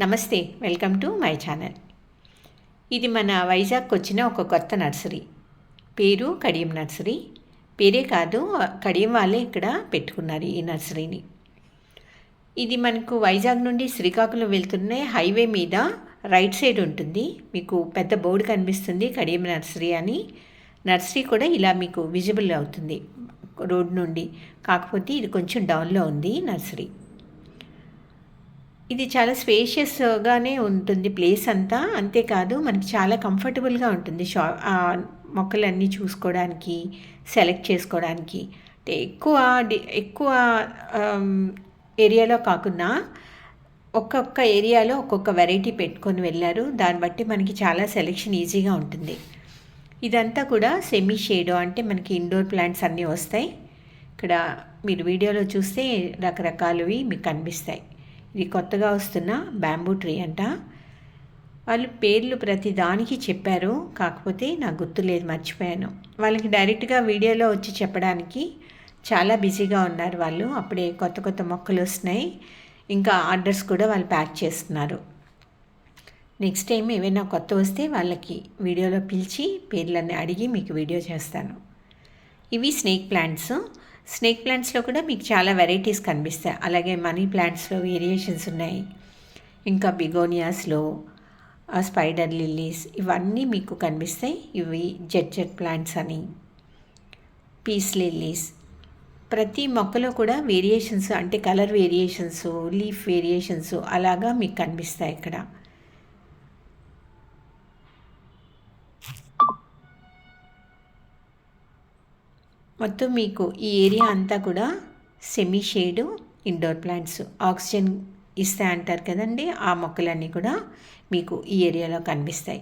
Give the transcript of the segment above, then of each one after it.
నమస్తే welcome to my channel. ఇది మన వైజాగ్కి వచ్చిన ఒక కొత్త నర్సరీ. పేరు కడియం నర్సరీ. పేరే కాదు కడియం వాళ్ళే ఇక్కడ పెట్టుకున్నారు ఈ నర్సరీని. ఇది మనకు వైజాగ్ నుండి శ్రీకాకుళం వెళ్తున్న హైవే మీద రైట్ సైడ్ ఉంటుంది. మీకు పెద్ద బోర్డు కనిపిస్తుంది కడియం నర్సరీ అని. నర్సరీ కూడా ఇలా మీకు విజిబుల్ అవుతుంది రోడ్ నుండి. కాకపోతే ఇది కొంచెం డౌన్లో ఉంది నర్సరీ. ఇది చాలా స్పేషియస్గానే uh, ఉంటుంది ప్లేస్ అంతా. అంతేకాదు మనకి చాలా కంఫర్టబుల్గా ఉంటుంది షా మొక్కలన్నీ చూసుకోవడానికి సెలెక్ట్ చేసుకోవడానికి. అంటే ఎక్కువ డి- ఎక్కువ um, ఏరియాలో కాకుండా ఒక్కొక్క ఏరియాలో ఒక్కొక్క వెరైటీ పెట్టుకొని వెళ్ళారు. దాన్ని బట్టి మనకి చాలా సెలెక్షన్ ఈజీగా ఉంటుంది. ఇదంతా కూడా సెమీ షేడో అంటే మనకి ఇండోర్ ప్లాంట్స్ అన్నీ వస్తాయి. ఇక్కడ మీరు వీడియోలో చూస్తే రకరకాలవి మీకు కనిపిస్తాయి. ఇది కొత్తగా వస్తున్న బ్యాంబూ ట్రీ అంట. వాళ్ళు పేర్లు ప్రతి దానికి చెప్పారు. కాకపోతే నాకు గుర్తులేదు మర్చిపోయాను. వాళ్ళకి డైరెక్ట్గా వీడియోలో వచ్చి చెప్పడానికి చాలా బిజీగా ఉన్నారు వాళ్ళు. అప్పుడే కొత్త కొత్త మొక్కలు వస్తున్నాయి. ఇంకా ఆర్డర్స్ కూడా వాళ్ళు ప్యాక్ చేస్తున్నారు. నెక్స్ట్ టైం ఏమైనా కొత్త వస్తే వాళ్ళకి వీడియోలో పిలిచి పేర్లన్నీ అడిగి మీకు వీడియో చేస్తాను. ఇవి స్నేక్ ప్లాంట్స్. స్నేక్ ప్లాంట్స్లో కూడా మీకు చాలా వెరైటీస్ కనిపిస్తాయి. అలాగే మనీ ప్లాంట్స్లో వేరియేషన్స్ ఉన్నాయి. ఇంకా బిగోనియాస్లో స్పైడర్ లిల్లీస్ ఇవన్నీ మీకు కనిపిస్తాయి. ఇవి జెట్ జెట్ ప్లాంట్స్ అని. Peace lilies. ప్రతి మొక్కలో కూడా వేరియేషన్స్ అంటే కలర్ వేరియేషన్స్ లీఫ్ వేరియేషన్స్ అలాగా మీకు కనిపిస్తాయి ఇక్కడ. మొత్తం మీకు ఈ ఏరియా అంతా కూడా semi shade indoor plants oxygen ఇస్తాయి అంటారు కదండి ఆ మొక్కలన్నీ కూడా మీకు ఈ ఏరియాలో కనిపిస్తాయి.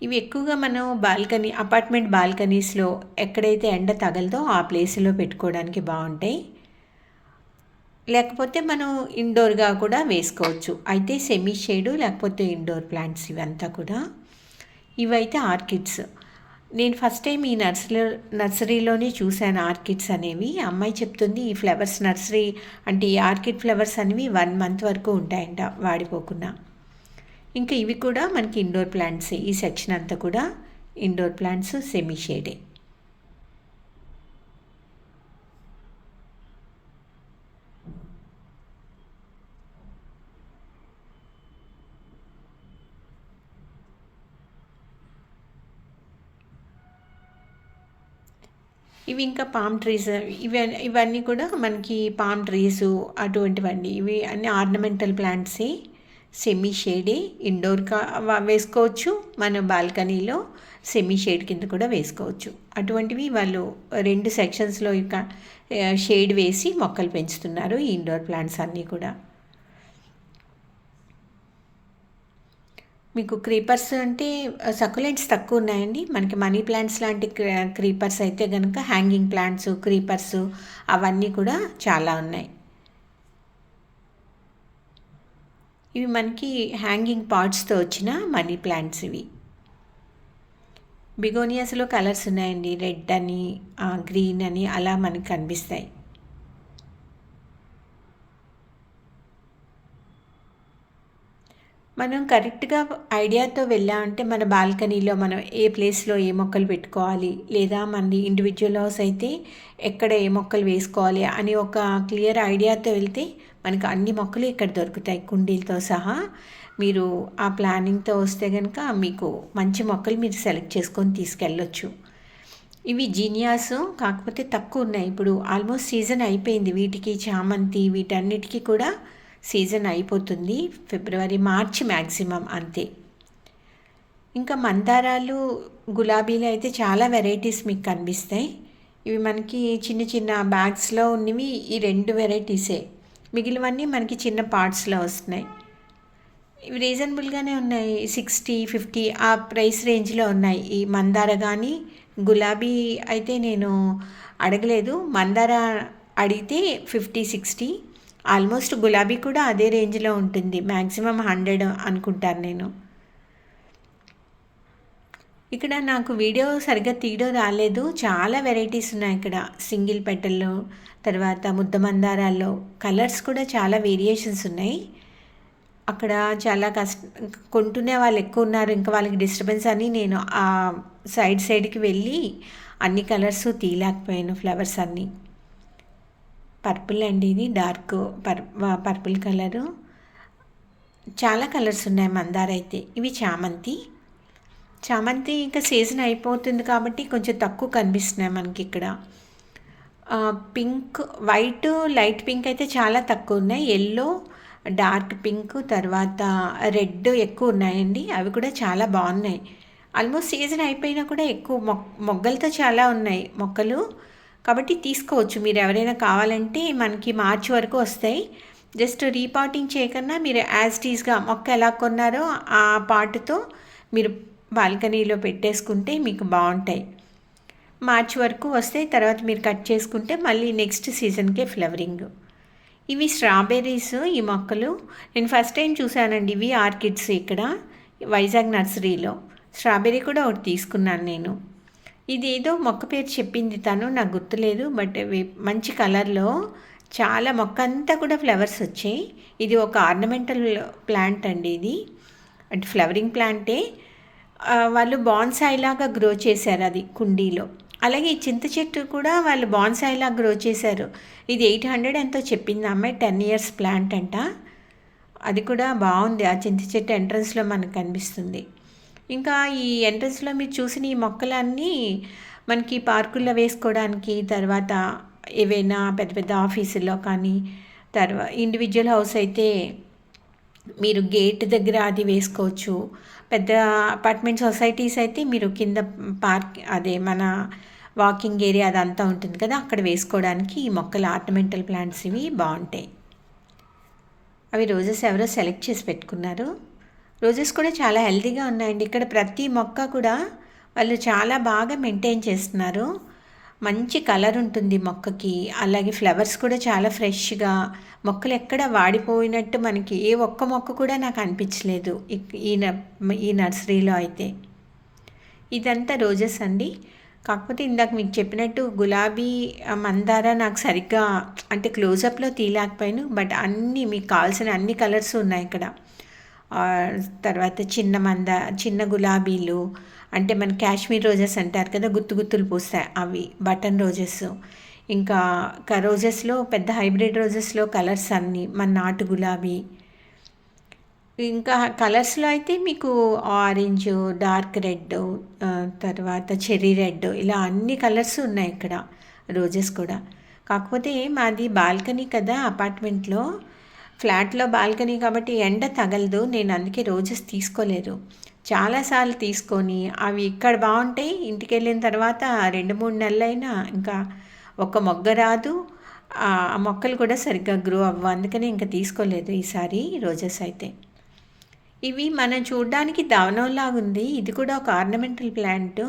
ఇవి ఎక్కువగా మనం బాల్కనీ అపార్ట్మెంట్ బాల్కనీస్లో ఎక్కడైతే ఎండ తగలదో ఆ ప్లేస్లో పెట్టుకోవడానికి బాగుంటాయి. లేకపోతే మనం ఇండోర్గా కూడా వేసుకోవచ్చు. అయితే సెమీ షేడు లేకపోతే ఇండోర్ ప్లాంట్స్ ఇవంతా కూడా ఇవైతే ఆర్కిడ్స్ నేను ఫస్ట్ టైం ఈ నర్సరీ నర్సరీలోనే చూశాను ఆర్కిడ్స్ అనేవి. అమ్మాయి చెప్తుంది ఈ ఫ్లవర్స్ నర్సరీ అంటే ఈ ఆర్కిడ్ ఫ్లవర్స్ అనేవి వన్ మంత్ వరకు ఉంటాయంట వాడిపోకుండా. ఇంకా ఇవి కూడా మనకి ఇండోర్ ప్లాంట్స్. ఈ సెక్షన్ అంతా కూడా ఇండోర్ ప్లాంట్స్ సెమీ షేడే. ఇవి ఇంకా పామ్ ట్రీస్ ఇవి ఇవన్నీ కూడా మనకి పామ్ ట్రీస్ అటువంటివన్నీ. ఇవి అన్ని ఆర్నమెంటల్ ప్లాంట్సే సెమీ షేడే ఇండోర్గా వేసుకోవచ్చు. మన బాల్కనీలో సెమీ షేడ్ కింద కూడా వేసుకోవచ్చు. అటువంటివి వాళ్ళు రెండు సెక్షన్స్లో ఇక షేడ్ వేసి మొక్కలు పెంచుతున్నారు ఈ ఇండోర్ ప్లాంట్స్ అన్నీ కూడా. మీకు క్రీపర్స్ అంటే సకులెంట్స్ తక్కువ ఉన్నాయండి. మనకి మనీ ప్లాంట్స్ లాంటి క్రీపర్స్ అయితే కనుక హ్యాంగింగ్ ప్లాంట్స్ క్రీపర్స్ అవన్నీ కూడా చాలా ఉన్నాయి. ఇవి మనకి హ్యాంగింగ్ పాట్స్తో వచ్చిన మనీ ప్లాంట్స్ ఇవి. బిగోనియాస్లో కలర్స్ ఉన్నాయండి. రెడ్ అని గ్రీన్ అని అలా మనకి కనిపిస్తాయి. మనం కరెక్ట్గా ఐడియాతో వెళ్ళామంటే మన బాల్కనీలో మనం ఏ ప్లేస్లో ఏ మొక్కలు పెట్టుకోవాలి? లేదా మన ఇండివిజువల్ హౌస్ అయితే ఎక్కడ ఏ మొక్కలు వేసుకోవాలి? అని ఒక క్లియర్ ఐడియాతో వెళ్తే మనకు అన్ని మొక్కలు ఇక్కడ దొరుకుతాయి కుండీలతో సహా. మీరు ఆ ప్లానింగ్తో వస్తే కనుక మీకు మంచి మొక్కలు మీరు సెలెక్ట్ చేసుకొని తీసుకెళ్ళొచ్చు. ఇవి జీనియాస్ కాకపోతే తక్కువ ఉన్నాయి. ఇప్పుడు ఆల్మోస్ట్ సీజన్ అయిపోయింది. వీటికి చామంతి వీటన్నిటికీ కూడా సీజన్ అయిపోతుంది ఫిబ్రవరి మార్చి మ్యాక్సిమం అంతే. ఇంకా మందారాలు గులాబీలు అయితే చాలా వెరైటీస్ మీకు కనిపిస్తాయి. ఇవి మనకి చిన్న చిన్న బ్యాగ్స్లో ఉన్నవి ఈ రెండు వెరైటీసే. మిగిలివన్నీ మనకి చిన్న పార్ట్స్లో వస్తున్నాయి. ఇవి రీజనబుల్గానే ఉన్నాయి. సిక్స్టీ ఫిఫ్టీ ఆ ప్రైస్ రేంజ్లో ఉన్నాయి. ఈ మందార కానీ గులాబీ అయితే నేను అడగలేదు. మందార అడిగితే ఫిఫ్టీ సిక్స్టీ ఆల్మోస్ట్ గులాబీ కూడా అదే రేంజ్లో ఉంటుంది. మ్యాక్సిమం హండ్రెడ్ అనుకుంటాను నేను. ఇక్కడ నాకు వీడియో సరిగ్గా తీయడం రాలేదు. చాలా వెరైటీస్ ఉన్నాయి ఇక్కడ. సింగిల్ పెటల్లో తర్వాత ముద్ద మందారాల్లో కలర్స్ కూడా చాలా వేరియేషన్స్ ఉన్నాయి. అక్కడ చాలా కష్ట కొంటునే వాళ్ళు ఎక్కువ ఉన్నారు. ఇంకా వాళ్ళకి డిస్టర్బెన్స్ అని నేను ఆ సైడ్ సైడ్కి వెళ్ళి అన్ని కలర్స్ తీయలేకపోయాను ఫ్లవర్స్ అన్నీ. పర్పుల్ అండి ఇది డార్క్ పర్ పర్పుల్ కలరు. చాలా కలర్స్ ఉన్నాయి మందార అయితే. ఇవి చామంతి. చామంతి ఇంకా సీజన్ అయిపోతుంది కాబట్టి కొంచెం తక్కువ కనిపిస్తున్నాయి మనకి ఇక్కడ. పింక్ వైట్ లైట్ పింక్ అయితే చాలా తక్కువ ఉన్నాయి. ఎల్లో డార్క్ పింక్ తర్వాత రెడ్ ఎక్కువ ఉన్నాయండి. అవి కూడా చాలా బాగున్నాయి. ఆల్మోస్ట్ సీజన్ అయిపోయినా కూడా ఎక్కువ మొ మొగ్గలతో చాలా ఉన్నాయి మొక్కలు. కాబట్టి తీసుకోవచ్చు. మీరు ఎవరైనా కావాలంటే మనకి మార్చి వరకు వస్తాయి. జస్ట్ రీపాటింగ్ చేయకన్నా మీరు యాజ్ టీజ్గా మొక్క ఎలా కొన్నారో ఆ పాటుతో మీరు బాల్కనీలో పెట్టేసుకుంటే మీకు బాగుంటాయి. మార్చి వరకు వస్తే తర్వాత మీరు కట్ చేసుకుంటే మళ్ళీ నెక్స్ట్ సీజన్కే ఫ్లవరింగ్ ఇవి స్ట్రాబెర్రీస్ ఈ మొక్కలు. నేను ఫస్ట్ టైం చూశానండి ఇవి ఆర్కిడ్స్ ఇక్కడ వైజాగ్ నర్సరీలో. స్ట్రాబెర్రీ కూడా ఒకటి తీసుకున్నాను నేను. ఇది ఏదో మొక్క పేరు చెప్పింది తను నాకు గుర్తులేదు బట్ మంచి కలర్లో చాలా మొక్క అంతా కూడా ఫ్లవర్స్ వచ్చాయి. ఇది ఒక ఆర్నమెంటల్ ప్లాంట్ అండి ఇది. అంటే ఫ్లవరింగ్ ప్లాంటే. వాళ్ళు బాన్సాయి లాగా గ్రో చేశారు అది కుండీలో. అలాగే ఈ చింత చెట్టు కూడా వాళ్ళు బాన్సాయి లాగా గ్రో చేశారు. ఇది ఎయిట్ హండ్రెడ్ ఎంతో చెప్పింది అమ్మాయి టెన్ ఇయర్స్ ప్లాంట్ అంట. అది కూడా బాగుంది. ఆ చింత చెట్టు ఎంట్రన్స్లో మనకు కనిపిస్తుంది. ఇంకా ఈ ఎంట్రన్స్లో మీరు చూసిన ఈ మొక్కలన్నీ మనకి పార్కుల్లో వేసుకోవడానికి తర్వాత ఏవైనా పెద్ద పెద్ద ఆఫీసుల్లో కానీ తర్వాత ఇండివిజువల్ హౌస్ అయితే మీరు గేట్ దగ్గర అది వేసుకోవచ్చు. పెద్ద అపార్ట్మెంట్ సొసైటీస్ అయితే మీరు కింద పార్క్ అదే మన వాకింగ్ ఏరియా అదంతా ఉంటుంది కదా అక్కడ వేసుకోవడానికి ఈ మొక్కలు ఆర్నమెంటల్ ప్లాంట్స్ ఇవి బాగుంటాయి. అవి రోజెస్ ఎవరో సెలెక్ట్ చేసి పెట్టుకున్నారు. రోజెస్ కూడా చాలా హెల్తీగా ఉన్నాయండి. ఇక్కడ ప్రతి మొక్క కూడా వాళ్ళు చాలా బాగా మెయింటైన్ చేస్తున్నారు. మంచి కలర్ ఉంటుంది మొక్కకి. అలాగే ఫ్లవర్స్ కూడా చాలా ఫ్రెష్గా మొక్కలు ఎక్కడ వాడిపోయినట్టు మనకి ఏ ఒక్క మొక్క కూడా నాకు అనిపించలేదు ఈ ఈ నర్సరీలో అయితే. ఇదంతా రోజెస్ అండి. కాకపోతే ఇందాక మీకు చెప్పినట్టు గులాబీ మందార నాకు సరిగ్గా అంటే క్లోజప్లో తీయలేకపోయాను. బట్ అన్నీ మీకు కావాల్సిన అన్ని కలర్స్ ఉన్నాయి ఇక్కడ. తర్వాత చిన్న మంద చిన్న గులాబీలు అంటే మన కాశ్మీర్ రోజెస్ అంటారు కదా గుత్తు గుత్తులు పూస్తాయి అవి బటన్ రోజెస్. ఇంకా రోజెస్లో పెద్ద హైబ్రిడ్ రోజెస్లో కలర్స్ అన్నీ మన నాటు గులాబీ. ఇంకా కలర్స్లో అయితే మీకు ఆరెంజ్ డార్క్ రెడ్ తర్వాత చెర్రీ రెడ్ ఇలా అన్ని కలర్స్ ఉన్నాయి ఇక్కడ రోజెస్ కూడా. కాకపోతే మాది బాల్కనీ కదా అపార్ట్మెంట్లో. ఫ్లాట్లో బాల్కనీ కాబట్టి ఎండ తగలదు. నేను అందుకే రోజెస్ తీసుకోలేదు. చాలాసార్లు తీసుకొని అవి ఇక్కడ బాగుంటాయి. ఇంటికి వెళ్ళిన తర్వాత రెండు మూడు నెలలైనా ఇంకా ఒక మొగ్గ రాదు. ఆ మొక్కలు కూడా సరిగ్గా గ్రో అవ్వ. అందుకనే ఇంకా తీసుకోలేదు ఈసారి రోజెస్ అయితే. ఇవి మనం చూడడానికి ఉంది ఇది కూడా ఒక ఆర్నమెంటల్ ప్లాంట్.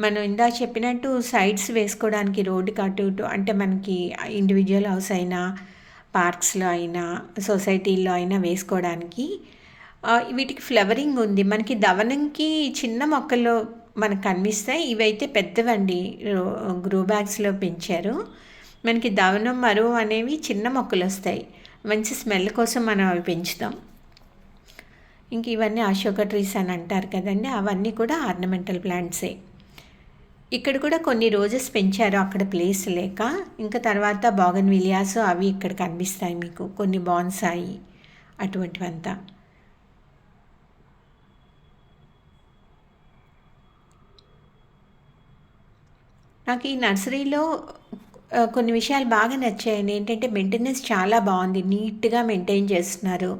మనం ఇందా చెప్పినట్టు సైడ్స్ వేసుకోవడానికి రోడ్డుకి అటు ఇటు అంటే మనకి ఇండివిజువల్ హౌస్ అయినా పార్క్స్లో అయినా సొసైటీల్లో అయినా వేసుకోవడానికి వీటికి ఫ్లవరింగ్ ఉంది. మనకి దవనంకి చిన్న మొక్కల్లో మనకు కనిపిస్తాయి. ఇవైతే పెద్దవండి. గ్రో బ్యాగ్స్లో పెంచారు. మనకి దవనం మరువు అనేవి చిన్న మొక్కలు వస్తాయి. మంచి స్మెల్ కోసం మనం అవి పెంచుతాం. ఇంక ఇవన్నీ అశోక ట్రీస్ అని అంటారు కదండి. అవన్నీ కూడా ఆర్నమెంటల్ ప్లాంట్సే. ఇక్కడ కూడా కొన్ని రోజెస్ పెంచారు అక్కడ ప్లేస్ లేక. ఇంకా తర్వాత బాగన్ విలియాస్ అవి ఇక్కడ కనిపిస్తాయి మీకు. కొన్ని బాన్సాయి అటువంటివంతా. నాకు ఈ నర్సరీలో కొన్ని విషయాలు బాగా నచ్చాయి. ఏంటంటే మెయింటెనెన్స్ చాలా బాగుంది. నీట్గా మెయింటైన్ చేస్తున్నారు.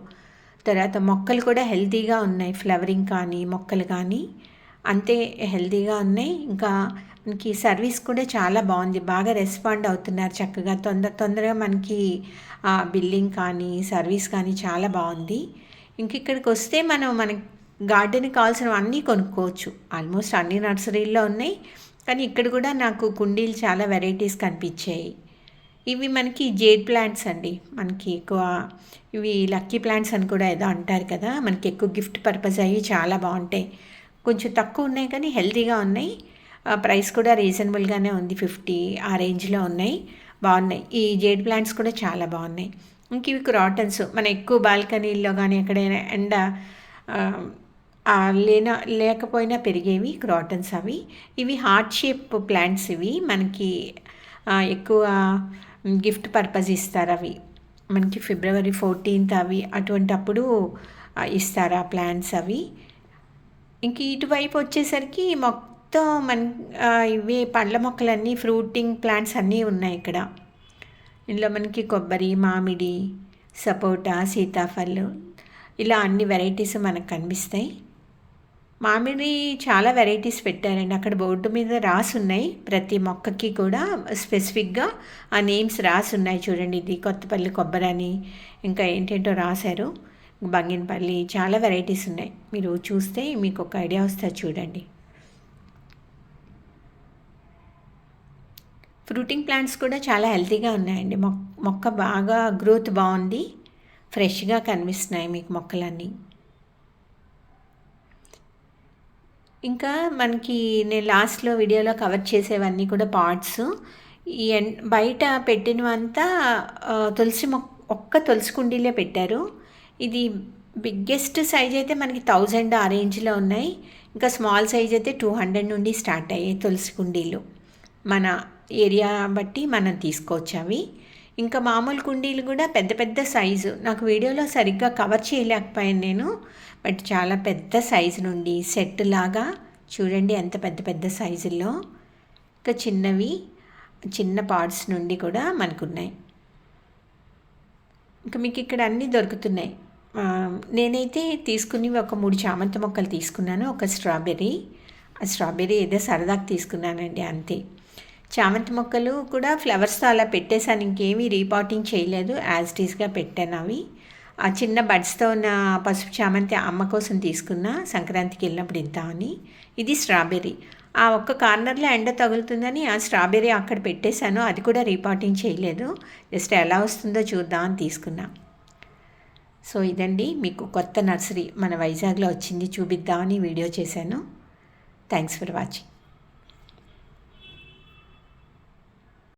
తర్వాత మొక్కలు కూడా హెల్తీగా ఉన్నాయి. ఫ్లవరింగ్ కానీ మొక్కలు కానీ. అంతే హెల్తీగా ఉన్నాయి. ఇంకా మనకి సర్వీస్ కూడా చాలా బాగుంది. బాగా రెస్పాండ్ అవుతున్నారు చక్కగా. తొందర తొందరగా మనకి బిల్లింగ్ కానీ సర్వీస్ కానీ చాలా బాగుంది. ఇంక ఇక్కడికి వస్తే మనం మన గార్డెన్కి కావాల్సినవి అన్నీ కొనుక్కోవచ్చు. ఆల్మోస్ట్ అన్ని నర్సరీల్లో ఉన్నాయి. కానీ ఇక్కడ కూడా నాకు కుండీలు చాలా వెరైటీస్ కనిపించాయి. ఇవి మనకి జేడ్ ప్లాంట్స్ అండి. మనకి ఎక్కువ ఇవి లక్కీ ప్లాంట్స్ అని కూడా ఏదో అంటారు కదా. మనకి ఎక్కువ గిఫ్ట్ పర్పస్ అయ్యి చాలా బాగుంటాయి. కొంచెం తక్కువ ఉన్నాయి కానీ హెల్తీగా ఉన్నాయి. ప్రైస్ కూడా రీజనబుల్గానే ఉంది. ఫిఫ్టీ ఆ రేంజ్లో ఉన్నాయి. బాగున్నాయి. ఈ జేడ్ ప్లాంట్స్ కూడా చాలా బాగున్నాయి. ఇంక ఇవి క్రాటన్స్. మన ఎక్కువ బాల్కనీల్లో కానీ ఎక్కడైనా ఎండ లేన లేకపోయినా పెరిగేవి క్రాటన్స్ అవి. ఇవి హార్ట్ షేప్ ప్లాంట్స్ ఇవి. మనకి ఎక్కువ గిఫ్ట్ పర్పస్ ఇస్తారు అవి. మనకి ఫిబ్రవరి ఫోర్టీన్త్ అవి అటువంటి అప్పుడు ఇస్తారు ఆ ప్లాంట్స్ అవి. ఇంక ఇటువైపు వచ్చేసరికి మొత్తం మన ఇవే పండ్ల మొక్కలన్నీ ఫ్రూటింగ్ ప్లాంట్స్ అన్నీ ఉన్నాయి ఇక్కడ. ఇందులో మనకి కొబ్బరి మామిడి సపోటా సీతాఫలం ఇలా అన్ని వెరైటీస్ మనకు కనిపిస్తాయి. మామిడి చాలా వెరైటీస్ పెట్టారండి. అక్కడ బోర్డు మీద రాసి ఉన్నాయి. ప్రతి మొక్కకి కూడా స్పెసిఫిక్గా ఆ నేమ్స్ రాసి ఉన్నాయి. చూడండి ఇది కొత్తపల్లి కొబ్బరి అని ఇంకా ఏంటేంటో రాశారు. బంగినపల్లి చాలా వెరైటీస్ ఉన్నాయి. మీరు చూస్తే మీకు ఒక ఐడియా వస్తుంది చూడండి. ఫ్రూటింగ్ ప్లాంట్స్ కూడా చాలా హెల్తీగా ఉన్నాయండి. మొక్క బాగా గ్రోత్ బాగుంది. ఫ్రెష్గా కనిపిస్తున్నాయి మీకు మొక్కలన్నీ. ఇంకా మనకి నేను లాస్ట్లో వీడియోలో కవర్ చేసేవన్నీ కూడా పార్ట్స్. ఈ బయట పెట్టినవంతా తులసి మొక్క ఒక్క తులసి కుండీలే పెట్టారు. ఇది బిగ్గెస్ట్ సైజ్ అయితే మనకి థౌజండ్ ఆ రేంజ్లో ఉన్నాయి. ఇంకా స్మాల్ సైజ్ అయితే టూ హండ్రెడ్ నుండి స్టార్ట్ అయ్యాయి తులసి కుండీలు. మన ఏరియా బట్టి మనం తీసుకోవచ్చు అవి. ఇంకా మామూలు కుండీలు కూడా పెద్ద పెద్ద సైజు నాకు వీడియోలో సరిగ్గా కవర్ చేయలేకపోయాను నేను. బట్ చాలా పెద్ద సైజు నుండి సెట్ లాగా చూడండి ఎంత పెద్ద పెద్ద సైజుల్లో ఇంకా చిన్నవి చిన్న పార్ట్స్ నుండి కూడా మనకున్నాయి. ఇంకా మీకు ఇక్కడ అన్నీ దొరుకుతున్నాయి. నేనైతే తీసుకుని ఒక మూడు చామంతి మొక్కలు తీసుకున్నాను ఒక స్ట్రాబెర్రీ. ఆ స్ట్రాబెర్రీ ఏదో సరదాకి తీసుకున్నానండి అంతే. చామంతి మొక్కలు కూడా ఫ్లవర్స్తో అలా పెట్టేశాను ఇంకేమీ రీపాటింగ్ చేయలేదు యాజ్ టీస్గా పెట్టాను అవి. ఆ చిన్న బడ్స్తో ఉన్న పసుపు చామంతి అమ్మ కోసం తీసుకున్న సంక్రాంతికి వెళ్ళినప్పుడు ఇద్దామని ఇది స్ట్రాబెర్రీ. ఆ ఒక్క కార్నర్లో ఎండ తగులుతుందని ఆ స్ట్రాబెర్రీ అక్కడ పెట్టేశాను అది కూడా రీపాటింగ్ చేయలేదు. జస్ట్ ఎలా వస్తుందో చూద్దామని తీసుకున్నా. సో ఇదండి మీకు కొత్త నర్సరీ మన వైజాగ్లో వచ్చింది చూపిద్దామని వీడియో చేశాను. Thanks for watching